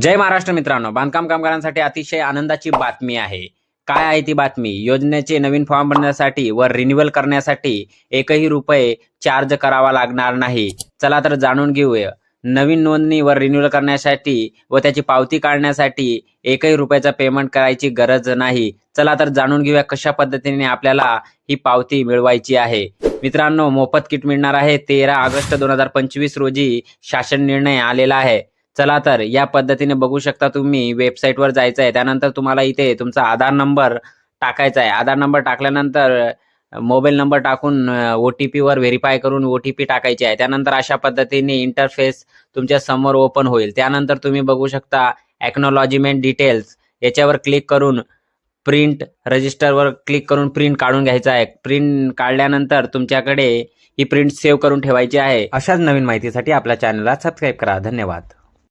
जय महाराष्ट्र मित्रांनो. बांधकाम कामगारांसाठी अतिशय आनंदाची बातमी आहे. काय आहे ती बातमी? योजनेचे नवीन फॉर्म भरण्यासाठी व रिन्युअल करण्यासाठी एकही रुपये चार्ज करावा लागणार नाही. चला तर जाणून घेऊया. नवीन नोंदणी व रिन्युअल करण्यासाठी व त्याची पावती काढण्यासाठी एकही रुपयाचा पेमेंट करायची गरज नाही. चला तर जाणून घेऊया कशा पद्धतीने आपल्याला ही पावती मिळवायची आहे. मित्रांनो मोफत किट मिळणार आहे. तेरा ऑगस्ट दोन हजार पंचवीस रोजी शासन निर्णय आलेला आहे. चला तर या पद्धतीने बघू शकता तुम्ही वेबसाईटवर जायचं आहे त्यानंतर तुम्हाला इथे तुमचा आधार नंबर टाकायचा आहे. आधार नंबर टाकल्यानंतर मोबाईल नंबर टाकून ओ टी पीवर व्हेरीफाय करून ओ टी पी टाकायची आहे. त्यानंतर अशा पद्धतीने इंटरफेस तुमच्यासमोर ओपन होईल. त्यानंतर तुम्ही बघू शकता ॲक्नॉलॉजिमेंट डिटेल्स याच्यावर क्लिक करून प्रिंट रजिस्टरवर क्लिक करून प्रिंट काढून घ्यायचा आहे. प्रिंट काढल्यानंतर तुमच्याकडे ही प्रिंट सेव्ह करून ठेवायची आहे. अशाच नवीन माहितीसाठी आपल्या चॅनलला सबस्क्राईब करा. धन्यवाद.